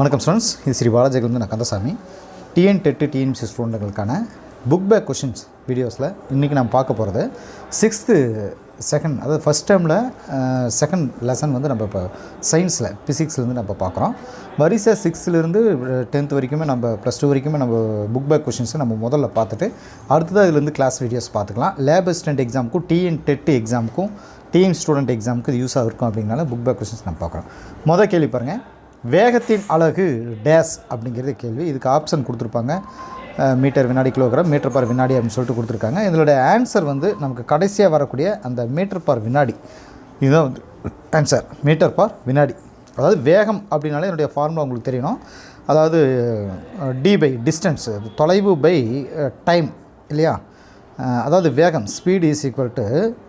வணக்கம் ஸ்டூடெண்ட்ஸ் இது ஸ்ரீ பாலாஜிலேருந்து நான் கந்தசாமி. டிஎன் டெட்டு டிஎன்சி ஸ்டூடெண்ட்டுகளுக்கான புக் பேக் கொஷின்ஸ் வீடியோஸில் இன்றைக்கி நான் பார்க்க போகிறது சிக்ஸ்த்து செகண்ட் அதாவது ஃபஸ்ட் டைமில் செகண்ட் லெசன் வந்து நம்ம இப்போ சயின்ஸில் ஃபிசிக்ஸ்லேருந்து நம்ம பார்க்குறோம். வரிசை சிக்ஸ்த்துலேருந்து டென்த் வரைக்குமே நம்ம ப்ளஸ் டூ வரைக்குமே நம்ம புக் பேக் கொஷின்ஸை நம்ம முதல்ல பார்த்துட்டு அடுத்தது அதுலேருந்து கிளாஸ் வீடியோஸ் பார்த்துக்கலாம். லேப் அசிஸ்டன்ட் எக்ஸாமுக்கும் டிஎன் டெட்டு எக்ஸாமுக்கும் டிஎன் ஸ்டூடெண்ட் எக்ஸாமுக்கு இது யூஸாக இருக்கும் அப்படிங்கனால புக் பேக் கொஷின்ஸ் நம்ம பார்க்குறோம். மொதல் கேள்வி பாருங்கள் வேகத்தின் அழகு டேஸ் அப்படிங்கிறது கேள்வி. இதுக்கு ஆப்ஷன் கொடுத்துருப்பாங்க. மீட்டர் வினாடி கிலோகிராம் மீட்டர் பார் வினாடி அப்படின்னு சொல்லிட்டு கொடுத்துருக்காங்க. இதனுடைய ஆன்சர் வந்து நமக்கு கடைசியாக வரக்கூடிய அந்த மீட்டர் பார் வினாடி. இதுதான் வந்து ஆன்சர். மீட்டர் பார் வினாடி. அதாவது வேகம் அப்படின்னாலே என்னுடைய ஃபார்முலா உங்களுக்கு தெரியணும். அதாவது டி பை டிஸ்டன்ஸ் தொலைவு பை டைம் இல்லையா? அதாவது வேகம் ஸ்பீடு இஸ் ஈக்குவல் டு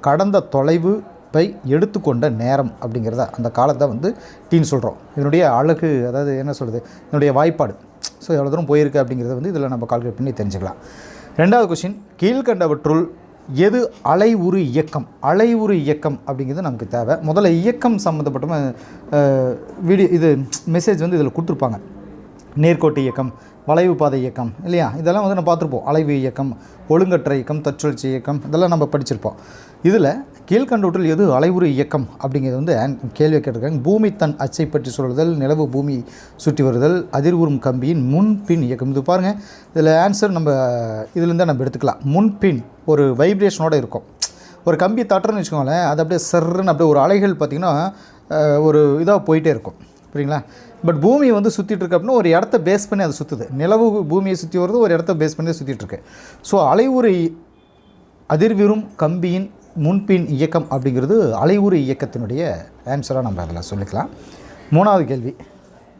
கடந்த தொலைவு பை எடுத்துக்கொண்ட நேரம் அப்படிங்கிறத அந்த காலத்தை வந்து டீன்னு சொல்கிறோம் இதனுடைய அழகு அதாவது என்ன சொல்கிறது இதனுடைய வாய்ப்பாடு. ஸோ எவ்வளோ தூரம் போயிருக்கு அப்படிங்கிறத வந்து இதில் நம்ம கால்குலேட் பண்ணி தெரிஞ்சுக்கலாம். ரெண்டாவது கொஷின் கீழ்கண்டவற்றுள் எது அலைவுறு இயக்கம்? அலைவுறு இயக்கம் அப்படிங்கிறது நமக்கு தேவை. முதல்ல இயக்கம் சம்மந்தப்பட்ட வீடியோ இது மெசேஜ் வந்து இதில் கொடுத்துருப்பாங்க. நேர்கோட்டு இயக்கம் வளைவு பாதை இயக்கம் இல்லையா? இதெல்லாம் வந்து நம்ம பார்த்துருப்போம். அலைவு இயக்கம் ஒழுங்கற்ற இயக்கம் தற்சுழற்சி இயக்கம் இதெல்லாம் நம்ம படிச்சிருப்போம். இதில் கீழ்கண்டவற்றில் எது அலைவுறு இயக்கம் அப்படிங்கிறது வந்து கேள்வி கேட்டிருக்காங்க. பூமி தன் அச்சை பற்றி சொல்லுதல் நிலவு பூமி சுற்றி வருதல் அதிர்வுறும் கம்பியின் முன்பின் இயக்கம். இது பாருங்கள் இதில் ஆன்சர் நம்ம இதுலேருந்து நம்ம எடுத்துக்கலாம். முன்பின் ஒரு வைப்ரேஷனோட இருக்கும். ஒரு கம்பி தட்டுறோன்னு வச்சுக்கோங்களேன் அது அப்படியே சர்ன்னு அப்படியே ஒரு அலைகள் பார்த்திங்கன்னா ஒரு இதாக போயிட்டே இருக்கும். புரியுங்களா? பட் பூமி வந்து சுற்றிட்டு இருக்கு அப்படின்னா ஒரு இடத்த பேஸ் பண்ணி அது சுற்றுது நிலவு பூமியை சுற்றி வருது ஒரு இடத்த பேஸ் பண்ணி சுற்றிட்டு இருக்கு. ஸோ அலைவுரை அதிர்விரும் கம்பியின் முன்பின் இயக்கம் அப்படிங்கிறது அலைவுறு இயக்கத்தினுடைய ஆன்சராக நம்ம அதில் சொல்லிக்கலாம். மூணாவது கேள்வி.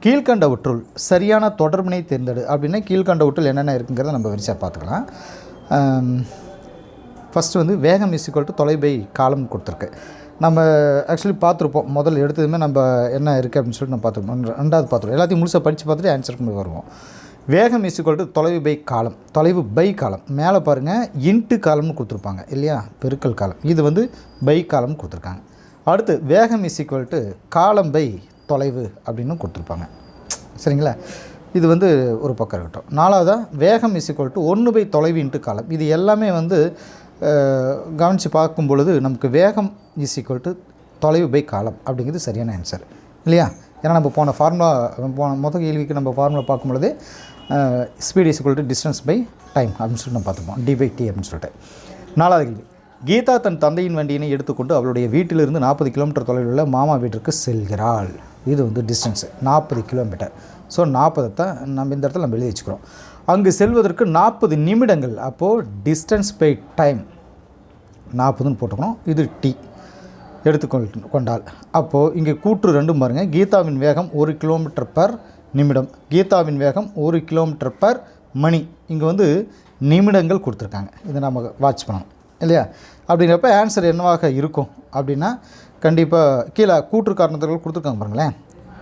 கீழ்கண்டவற்றுள் சரியான தொடர்பினை தேர்ந்தெடு. அப்படின்னா கீழ்கண்டவற்றுள் என்னென்ன இருக்குங்கிறத நம்ம வரிசையாக பார்த்துக்கலாம். ஃபஸ்ட்டு வந்து வேகம் இஸ் ஈக்குவல் டு தொலைபை காலம் கொடுத்துருக்கு. நம்ம ஆக்சுவலி பார்த்துருப்போம். முதல்ல எடுத்ததுமே நம்ம என்ன இருக்குது அப்படின்னு சொல்லிட்டு நம்ம பார்த்துருப்போம். ரெண்டாவது பார்த்துருவோம் எல்லாத்தையும் முழுசாக படித்து பார்த்துட்டு ஆன்சர் பண்ணி வருவோம். வேகம் இஸ் ஈக்குவல் டு தொலைவு பை காலம் தொலைவு பை காலம் மேலே பாருங்கள் இன்ட்டு காலம்னு கொடுத்துருப்பாங்க. இல்லையா? பெருக்கல் காலம் இது வந்து பை காலம் கொடுத்துருக்காங்க. அடுத்து வேகம் இஸ் ஈக்குவல் டு காலம் பை தொலைவு அப்படின்னு கொடுத்துருப்பாங்க. சரிங்களா? இது வந்து ஒரு பக்கம் இருக்கட்டும். நாலாவதாக வேகம் இஸ் ஈக்குவல் டு ஒன்று பை தொலைவு இன்ட்டு காலம் இது எல்லாமே வந்து கவனித்து பார்க்கும் பொழுது நமக்கு வேகம் இஸ் ஈக்குவல் டு தொலைவு பை காலம் அப்படிங்கிறது சரியான ஆன்சர் இல்லையா? ஏன்னா நம்ம போன ஃபார்முலா போன மொத்த கேள்விக்கு நம்ம ஃபார்முலா பார்க்கும் பொழுது speed is equal to distance by time அப்படின்னு சொல்லிட்டு நம்ம பார்த்துப்போம் டி பை டி அப்படின்னு சொல்லிட்டு. நாலாவது கேள்வி. கீதா தன் தந்தையின் வண்டியினை எடுத்துக்கொண்டு அவளுடைய வீட்டிலிருந்து நாற்பது கிலோமீட்டர் தொலைவில் உள்ள மாமா வீட்டிற்கு செல்கிறாள். இது வந்து டிஸ்டன்ஸு நாற்பது கிலோமீட்டர் ஸோ நாற்பதை தான் நம்ம இந்த இடத்துல நம்ம எழுதி வச்சுக்கிறோம். அங்கு செல்வதற்கு நாற்பது நிமிடங்கள். அப்போது டிஸ்டன்ஸ் பை டைம் நாற்பதுன்னு போட்டுக்கணும். இது டி எடுத்துக்கொள் கொண்டால். அப்போது இங்கே கூற்று ரெண்டும் பாருங்கள் கீதாவின் வேகம் ஒரு கிலோமீட்டர் பர் நிமிடம். கீதாவின் வேகம் ஒரு கிலோமீட்டர் பர் மணி. இங்கே வந்து நிமிடங்கள் கொடுத்துருக்காங்க. இதை நம்ம வாட்ச் பண்ணணும். இல்லையா? அப்படிங்கிறப்ப ஆன்சர் என்னவாக இருக்கும் அப்படின்னா கண்டிப்பாக கீழே கூற்று காரணத்துகள் கொடுத்துருக்காங்க பாருங்களேன்.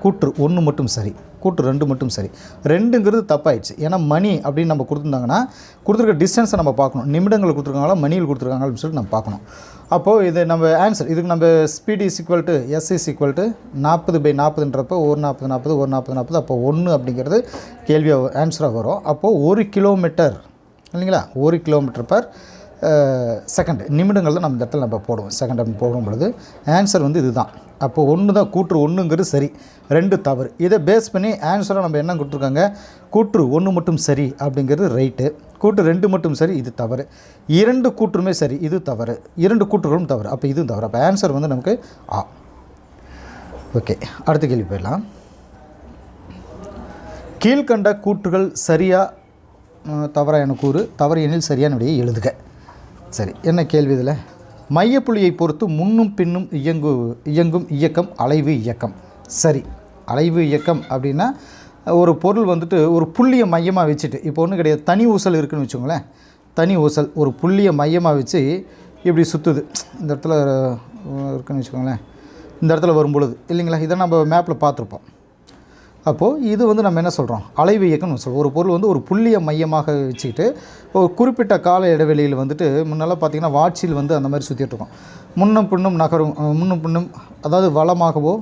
கூற்று ஒன்று மட்டும் சரி கூட்டு ரெண்டு மட்டும் சரி. ரெண்டுங்கிறது தப்பாயிடுச்சு. ஏன்னா மணி அப்படின்னு நம்ம கொடுத்துருந்தாங்கன்னா கொடுத்துருக்க டிஸ்டன்ஸை நம்ம பார்க்கணும். நிமிடங்கள் கொடுத்துருக்காங்களா மணியில் கொடுத்துருக்காங்க அப்படின்னு சொல்லிட்டு நம்ம பார்க்கணும். அப்போது இது நம்ம ஆன்சர் இதுக்கு நம்ம speed is equal to S is equal to நாற்பது பை நாற்பதுன்றப்போ ஒரு நாற்பது நாற்பது ஒரு நாற்பது நாற்பது. அப்போ ஒன்று அப்படிங்கிறது கேள்வியாக ஆன்சராக வரும். அப்போது ஒரு கிலோமீட்டர் இல்லைங்களா? ஒரு கிலோமீட்டர் பர் செகண்ட் நிமிடங்கள் தான் நம்ம இந்த இடத்துல நம்ம போடுவோம். செகண்ட் அப்படின்னு போடும் பொழுது ஆன்சர் வந்து இதுதான். அப்போ ஒன்று தான் கூற்று ஒன்றுங்கிறது சரி. ரெண்டு தவறு. இதை பேஸ் பண்ணி ஆன்சராக நம்ம என்ன கொடுத்துருக்காங்க? கூற்று ஒன்று மட்டும் சரி அப்படிங்கிறது ரைட்டு கூற்று ரெண்டு மட்டும் சரி இது தவறு. இரண்டு கூற்றுமே சரி இது தவறு. இரண்டு கூற்றுகளும் தவறு. அப்போ இதுவும் தவறு. அப்போ ஆன்சர் வந்து நமக்கு ஆ. ஓகே அடுத்த கேள்வி போயிடலாம். கீழ்கண்ட கூற்றுகள் சரியாக தவறாக என கூறு. தவறு எனில் சரியான விடையை எழுதுக. சரி என்ன கேள்வி இதில்? மையப்புள்ளியை பொறுத்து முன்னும் பின்னும் இயங்கு இயங்கும் இயக்கம் அலைவு இயக்கம். சரி அலைவு இயக்கம் அப்படின்னா ஒரு பொருள் வந்துட்டு ஒரு புள்ளியை மையமாக வச்சுட்டு இப்போ ஒன்றும் கிடையாது தனி ஊசல் இருக்குன்னு வச்சுக்கோங்களேன். தனி ஊசல் ஒரு புள்ளியை மையமாக வச்சு இப்படி சுற்றுது இந்த இடத்துல இருக்குன்னு வச்சுக்கோங்களேன். இந்த இடத்துல வரும் பொழுது இல்லைங்களா? இதை நம்ம மேப்பில் பார்த்துருப்போம். அப்போது இது வந்து நம்ம என்ன சொல்கிறோம் அலைவு இயக்கம்னு சொல்கிறோம் ஒரு பொருள் வந்து ஒரு புள்ளியை மையமாக வச்சுக்கிட்டு ஒரு குறிப்பிட்ட கால இடைவெளியில் வந்துட்டு முன்னெல்லாம் பார்த்தீங்கன்னா வாட்சியில் வந்து அந்த மாதிரி சுற்றிட்டு இருக்கோம். முன்னும் பின்னும் நகரும் முன்னும் பின்னும் அதாவது வளமாகவோ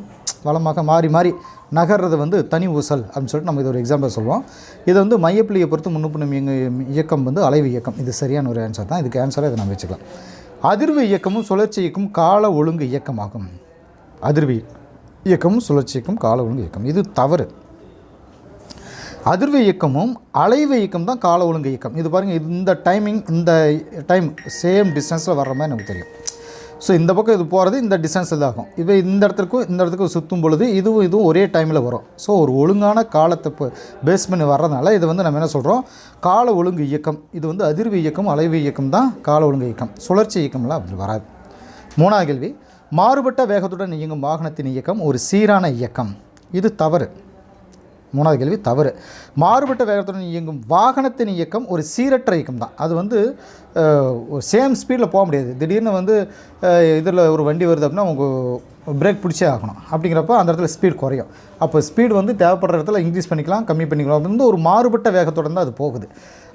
வளமாக மாறி மாறி நகர்றது வந்து தனி ஊசல் அப்படின்னு சொல்லிட்டு நம்ம இது ஒரு எக்ஸாம்பிள் சொல்லுவோம். இது வந்து மையப்புள்ளியை பொறுத்து முன்னுப்புணம் இயங்க இயக்கம் வந்து அலைவு இயக்கம். இது சரியான ஒரு ஆன்சர் தான். இதுக்கு ஆன்சராக இதை நம்ம வச்சுக்கலாம். அதிர்வு இயக்கமும் சுழற்சி இயக்கம் கால ஒழுங்கு இயக்கமாகும். அதிர்வு இயக்கமும் சுழற்சி இயக்கம் கால ஒழுங்கு இயக்கம். இது தவறு. அதிர்வு இயக்கமும் அலைவு இயக்கம் தான் கால ஒழுங்கு இயக்கம். இது பாருங்கள் இந்த டைமிங் இந்த டைம் சேம் டிஸ்டன்ஸில் வர்ற மாதிரி நமக்கு தெரியும். ஸோ இந்த பக்கம் இது போகிறது இந்த டிஸ்டன்ஸில் தான் ஆகும் இப்போ இந்த இடத்துக்கும் இந்த இடத்துக்கும் சுற்றும் பொழுது இதுவும் இதுவும் ஒரே டைமில் வரும். ஸோ ஒரு ஒழுங்கான காலத்தை இப்போ பேஸ் பண்ணி வர்றதுனால இது வந்து நம்ம என்ன சொல்கிறோம் கால ஒழுங்கு இயக்கம். இது வந்து அதிர்வு இயக்கம் அலைவு இயக்கம் தான் கால ஒழுங்கு இயக்கம். சுழற்சி இயக்கம்லாம் அப்படி வராது. மூணாவது கேள்வி. மாறுபட்ட வேகத்துடன் இயங்கும் வாகனத்தின் இயக்கம் ஒரு சீரான இயக்கம். இது தவறு. மூணாவது கேள்வி தவறு. மாறுபட்ட வேகத்துடன் இயங்கும் வாகனத்தின் இயக்கம் ஒரு சீரற்ற இயக்கம் தான். அது வந்து சேம் ஸ்பீடில் போக முடியாது. திடீர்னு வந்து இதில் ஒரு வண்டி வருது அப்படின்னா உங்கள் பிரேக் பிடிச்சே ஆகணும். அப்படிங்கிறப்ப அந்த இடத்துல ஸ்பீட் குறையும். அப்போ ஸ்பீடு வந்து தேவைப்படுற இடத்துல இன்க்ரீஸ் பண்ணிக்கலாம் கம்மி பண்ணிக்கலாம். அப்படின்னு ஒரு மாறுபட்ட வேகத்துடன் தான் அது போகுது.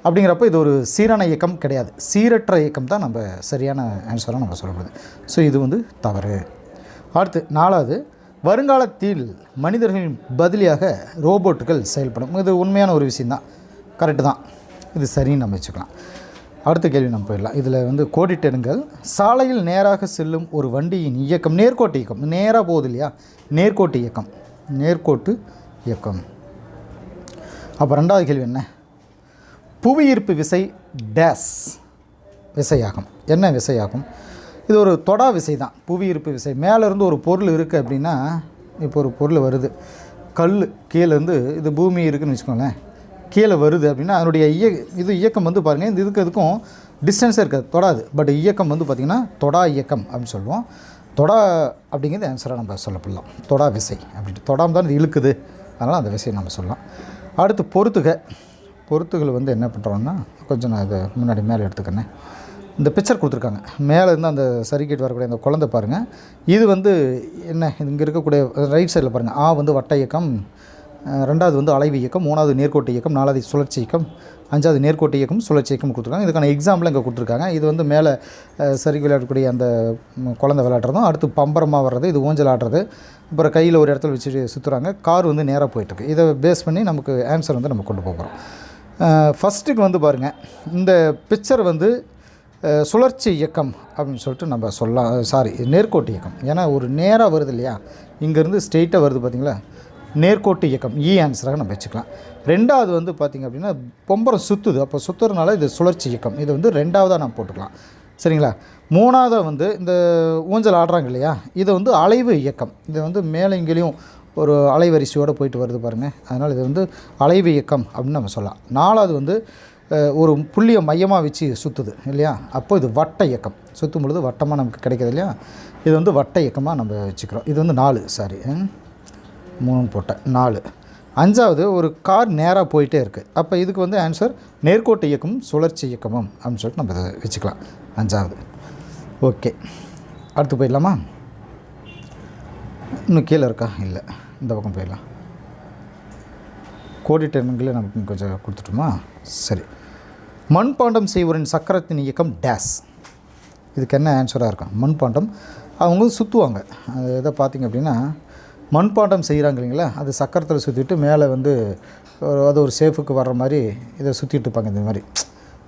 அப்படிங்கிறப்ப இது ஒரு சீரான இயக்கம் கிடையாது. சீரற்ற இயக்கம் தான் நம்ம சரியான ஆன்சராக நம்ம சொல்லப்படுது ஸோ இது வந்து தவறு. அடுத்து நாலாவது வருங்காலத்தில் மனிதர்களின் பதிலியாக ரோபோட்டுகள் செயல்படும். இது உண்மையான ஒரு விஷயந்தான் கரெக்டு தான். இது சரின்னு நம்ம வச்சுக்கலாம். அடுத்த கேள்வி நம்ம போயிடலாம். இதில் வந்து கோடிட்டெடுங்கள் சாலையில் நேராக செல்லும் ஒரு வண்டியின் இயக்கம் நேர்கோட்டு இயக்கம். நேராக போகுது இல்லையா? நேர்கோட்டு இயக்கம். நேர்கோட்டு இயக்கம். அப்போ ரெண்டாவது கேள்வி என்ன? புவியீர்ப்பு விசை டேஸ் விசையாகும். என்ன விசையாகும்? இது ஒரு தொடா விசை தான் புவியீர்ப்பு விசை. மேலேருந்து ஒரு பொருள் இருக்குது அப்படின்னா இப்போ ஒரு பொருள் வருது. கல் கீழேருந்து இது பூமி இருக்குதுன்னு வச்சுக்கோங்களேன். கீழே வருது அப்படின்னா அதனுடைய இய இது இயக்கம் வந்து பாருங்கள் இந்த இதுக்கு இதுக்கும் டிஸ்டன்ஸே இருக்காது தொடாது. பட் இயக்கம் வந்து பார்த்திங்கன்னா தொடா இயக்கம் அப்படின்னு சொல்லுவோம். தொடா அப்படிங்கிறது ஆன்சராக நம்ம சொல்லப்படலாம். தொடா விசை அப்படின்ட்டு. தொடாமல் தான் இது இழுக்குது. அதனால் அந்த விசையை நம்ம சொல்லலாம். அடுத்து பொறுத்துக. பொறுத்துகள் வந்து என்ன பண்ணுறோன்னா கொஞ்சம் நான் இதை முன்னாடி மேலே எடுத்துக்கிறேன். இந்த பிக்சர் கொடுத்துருக்காங்க. மேலே இருந்து அந்த சர்க்கிட் வரக்கூடிய அந்த குழந்தை பாருங்கள் இது வந்து என்ன? இங்கே இருக்கக்கூடிய ரைட் சைடில் பாருங்கள் ஆ வந்து வட்ட இயக்கம் ரெண்டாவது வந்து அலைவு இயக்கம் மூணாவது நேர்கோட்டு இயக்கம் நாலாவது சுழற்சி இயக்கம் அஞ்சாவது நேர்கோட்டு இயக்கம் சுழற்சி இயக்கம் கொடுத்துருக்காங்க. இதுக்கான எக்ஸாம்பிள் இங்கே கொடுத்துருக்காங்க. இது வந்து மேலே சரி விளையாடக்கூடிய அந்த குழந்தை விளையாடுறதும் அடுத்து பம்பரமாக வர்றது இது ஊஞ்சல் ஆடுறது அப்புறம் கையில் ஒரு இடத்துல வச்சு சுற்றுறாங்க கார் வந்து நேராக போயிட்டுருக்கு. இதை பேஸ் பண்ணி நமக்கு ஆன்சர் வந்து நம்ம கொண்டு போகிறோம் ஃபஸ்ட்டுக்கு வந்து பாருங்கள் இந்த பிக்சர் வந்து சுழற்சி இயக்கம் அப்படின்னு சொல்லிட்டு நம்ம சொல்லலாம் சாரி நேர்கோட்டு இயக்கம். ஏன்னா ஒரு நேராக வருது இல்லையா? இங்கேருந்து ஸ்ட்ரெயிட்டாக வருது பார்த்திங்களா நேர்கோட்டு இயக்கம் e இ ஆன்சராக நம்ம வச்சுக்கலாம். ரெண்டாவது வந்து பார்த்திங்க அப்படின்னா பொம்பரம் சுற்றுது அப்போ சுற்றுறதுனால இது சுழற்சி இயக்கம். இது வந்து ரெண்டாவதாக நம்ம போட்டுக்கலாம். சரிங்களா? மூணாவதாக வந்து இந்த ஊஞ்சல் ஆடுறாங்க இல்லையா? இது வந்து அலைவு இயக்கம். இது வந்து மேலே இங்கேயும் ஒரு அலைவரிசையோடு போயிட்டு வருது பாருங்கள் அதனால் இது வந்து அலைவு இயக்கம் அப்படின்னு நம்ம சொல்லலாம். நாலாவது வந்து ஒரு புள்ளியை மையமாக வச்சு சுற்றுது இல்லையா? அப்போ இது வட்ட இயக்கம். சுற்றும் பொழுது வட்டமாக நமக்கு கிடைக்கிது இல்லையா? இது வந்து வட்ட இயக்கமாக நம்ம வச்சுக்கிறோம். இது வந்து நாலு சாரி மூணு போட்டேன். நாலு. அஞ்சாவது ஒரு கார் நேராக போயிட்டே இருக்குது அப்போ இதுக்கு வந்து ஆன்சர் நேர்கோட்டு இயக்கமும் சுழற்சி இயக்கமும் அப்படின்னு சொல்லிட்டு நம்ம இதை வச்சுக்கலாம். அஞ்சாவது. ஓகே. அடுத்து போயிடலாமா? இன்னும் கீழே இருக்கா? இல்லை. இந்த பக்கம் போயிடலாம். கோடி எண்களே நமக்கு கொஞ்சம் கொடுத்துட்டோமா? சரி. மண்பாண்டம் செய்வோரின் சக்கரத்தின் இயக்கம் டேஸ் இதுக்கு என்ன ஆன்சராக இருக்கும் மண்பாண்டம். அவங்க சுற்றுவாங்க அது எதை பார்த்தீங்க அப்படின்னா மண்பாண்டம் செய்கிறாங்க இல்லைங்களா அது சக்கரத்தில் சுற்றிட்டு மேலே வந்து ஒரு- அது ஒரு சேஃபுக்கு வர்ற மாதிரி இதை சுற்றிட்டு இருப்பாங்க இந்த மாதிரி.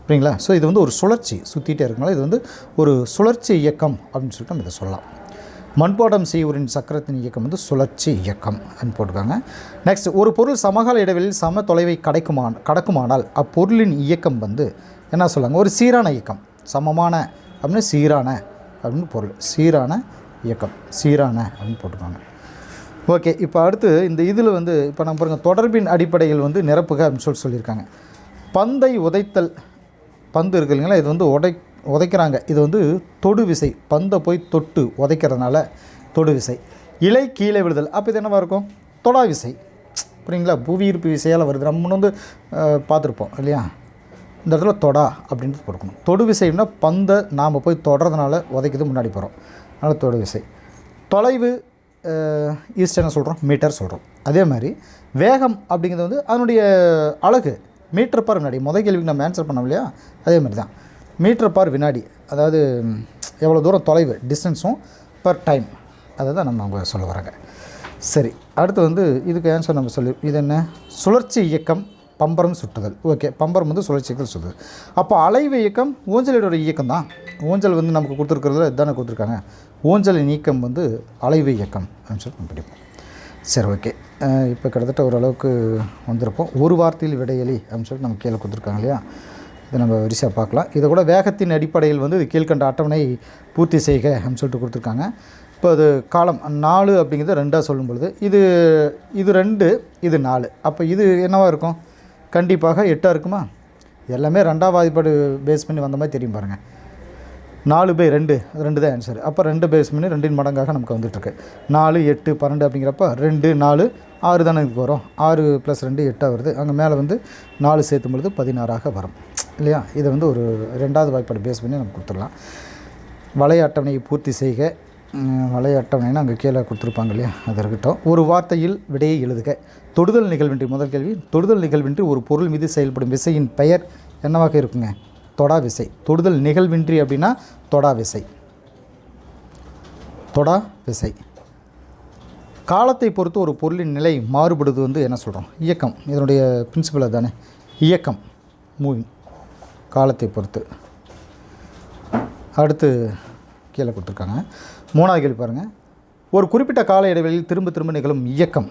புரியுங்களா? ஸோ இது வந்து ஒரு சுழற்சி. சுற்றிட்டே இருக்கனால இது வந்து ஒரு சுழற்சி இயக்கம் அப்படின்னு சொல்லிட்டு நம்ம இதை சொல்லலாம். மண்பாடம் செய்வோரின் சக்கரத்தின் இயக்கம் வந்து சுழற்சி இயக்கம் அப்படின்னு போட்டிருக்காங்க. நெக்ஸ்ட் ஒரு பொருள் சமகால இடைவெளியில் சம தொலைவை கடக்குமா கடக்குமானால் அப்பொருளின் இயக்கம் வந்து என்ன சொல்லுவாங்க ஒரு சீரான இயக்கம். சமமான அப்படின்னு சீரான அப்படின்னு பொருள். சீரான இயக்கம். சீரான அப்படின்னு போட்டிருக்காங்க. ஓகே இப்போ அடுத்து இந்த இதில் வந்து இப்போ நம்ம பாருங்கள் தொடர்பின் அடிப்படையில் வந்து நிரப்புக அப்படின்னு சொல்லி சொல்லியிருக்காங்க. பந்தை உதைத்தல் பந்து இருக்கு இல்லைங்களா? இது வந்து உடை உதைக்கிறாங்க. இது வந்து தொடு விசை பந்தை போய் தொட்டு உதைக்கிறதுனால தொடு விசை. இலை கீழே விழுதல். அப்போ இது என்னவா இருக்கும்? தொடா விசை. புரியுங்களா? புவியீர்ப்பு விசையால் வருது. நம்ம முன்ன வந்து பார்த்துருப்போம் இல்லையா? இந்த இடத்துல தொடா அப்படின்றது கொடுக்கணும். தொடு விசைன்னா பந்தை நாம் போய் தொடறதுனால உதைக்கிது முன்னாடி போகிறோம் அதனால் தொடு விசை. தொலைவு ஈஸ்ட் என்ன சொல்கிறோம் மீட்டர் சொல்கிறோம் அதே மாதிரி வேகம் அப்படிங்கிறது வந்து அதனுடைய அழகு மீட்டர் பர் முன்னாடி. முதல் கேள்விக்கு நம்ம ஆன்சர் பண்ணோம் இல்லையா? அதே மாதிரி தான். மீட்டர் பார் வினாடி அதாவது எவ்வளோ தூரம் தொலைவு டிஸ்டன்ஸும் பர் டைம் அதை தான் நம்ம அவங்க சொல்ல வராங்க. சரி அடுத்து வந்து இதுக்கு ஆன்சர் நம்ம சொல்லி இது என்ன? சுழற்சி இயக்கம் பம்பரம் சுட்டுதல். ஓகே பம்பரம் வந்து சுழற்சி இயக்கம் சுட்டுதல் அப்போ அலைவு இயக்கம் ஊஞ்சலோட இயக்கம் தான். ஊஞ்சல் வந்து நமக்கு கொடுத்துருக்கிறதுல இதுதானே கொடுத்துருக்காங்க. ஊஞ்சலின் நீக்கம் வந்து அலைவு இயக்கம் அப்படின்னு சொல்லி பிடிப்போம். சரி ஓகே இப்போ கிட்டத்தட்ட ஓரளவுக்கு வந்திருப்போம். ஒரு வார்த்தையில் விடையலி அப்படின்னு சொல்லிட்டு நம்ம கீழே கொடுத்துருக்காங்க இல்லையா? இதை நம்ம வரிசையாக பார்க்கலாம். இதை கூட வேகத்தின் அடிப்படையில் வந்து இது கீழ்கண்ட அட்டவணை பூர்த்தி செய்க அப்படின்னு சொல்லிட்டு கொடுத்துருக்காங்க. இப்போ அது காலம் நாலு அப்படிங்கிறது ரெண்டாக சொல்லும் பொழுது இது இது ரெண்டு இது நாலு. அப்போ இது என்னவா இருக்கும்? கண்டிப்பாக எட்டாக இருக்குமா? எல்லாமே ரெண்டாம் வாய்ப்பாடு பேஸ் பண்ணி வந்த மாதிரி தெரியும் பாருங்கள் நாலு பை ரெண்டு அது ரெண்டு தான் ஆன்சர் அப்போ ரெண்டு பேஸ் பண்ணி ரெண்டின் மடங்காக நமக்கு வந்துட்டுருக்கு. நாலு எட்டு பன்னெண்டு அப்படிங்கிறப்ப ரெண்டு நாலு ஆறு தானே இதுக்கு வரும். ஆறு ப்ளஸ் ரெண்டு எட்டாக வருது. அங்கே மேலே வந்து நாலு சேர்த்தும் பொழுது பதினாறாக வரும். இல்லையா? இதை வந்து ஒரு ரெண்டாவது வாய்ப்பாடு பேஸ் பண்ணி நம்ம கொடுத்துடலாம். வலை அட்டவணையை பூர்த்தி செய்க. வலை அட்டவணைன்னு அங்கே கீழே கொடுத்துருப்பாங்க இல்லையா? அது இருக்கட்டும். ஒரு வார்த்தையில் விடையை எழுதுக. தொடுதல் நிகழ்வின்றி முதல் கேள்வி தொடுதல் நிகழ்வின்றி ஒரு பொருள் மீது செயல்படும் விசையின் பெயர் என்னவாக இருக்குங்க? தொடா விசை. தொடுதல் நிகழ்வின்றி அப்படின்னா தொடா விசை. தொடா விசை. காலத்தை பொறுத்து ஒரு பொருளின் நிலை மாறுபடுவது வந்து என்ன சொல்கிறோம் இயக்கம். இதனுடைய பிரின்சிபல் தானே இயக்கம். மூவிங் காலத்தை பொறுத்து. அடுத்து கீழே கொடுத்துருக்காங்க. மூணாவது கேள்வி பாருங்கள் ஒரு குறிப்பிட்ட கால இடைவெளியில் திரும்ப திரும்ப நிகழும் இயக்கம்.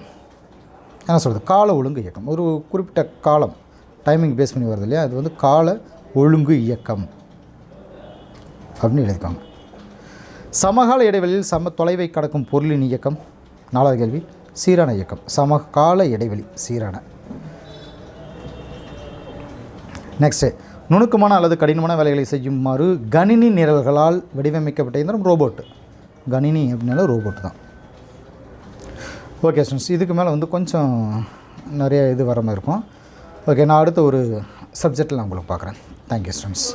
என்ன சொல்கிறது கால ஒழுங்கு இயக்கம். ஒரு குறிப்பிட்ட காலம் டைமிங் பேஸ் பண்ணி வருது இல்லையா? அது வந்து கால ஒழுங்கு இயக்கம் அப்படின்னு எழுதிக்காங்க சமகால இடைவெளியில் சம தொலைவை கடக்கும் பொருளின் இயக்கம். நாலாவது கேள்வி சீரான இயக்கம். சமகால இடைவெளி சீரான. நெக்ஸ்ட்டு நுணுக்கமான அல்லது கடினமான வேலைகளை செய்யுமாறு கணினி நிரல்களால் வடிவமைக்கப்பட்ட இயந்திரம் ரோபோட் கணினி அப்படின்னால ரோபோட் தான். ஓகே ஸ்டூடெண்ட்ஸ் இதுக்கு மேலே வந்து கொஞ்சம் நிறைய இது வர மாதிரி இருக்கும். ஓகே நான் அடுத்த ஒரு சப்ஜெக்டில் நான் உங்களுக்கு பார்க்குறேன். Thank you students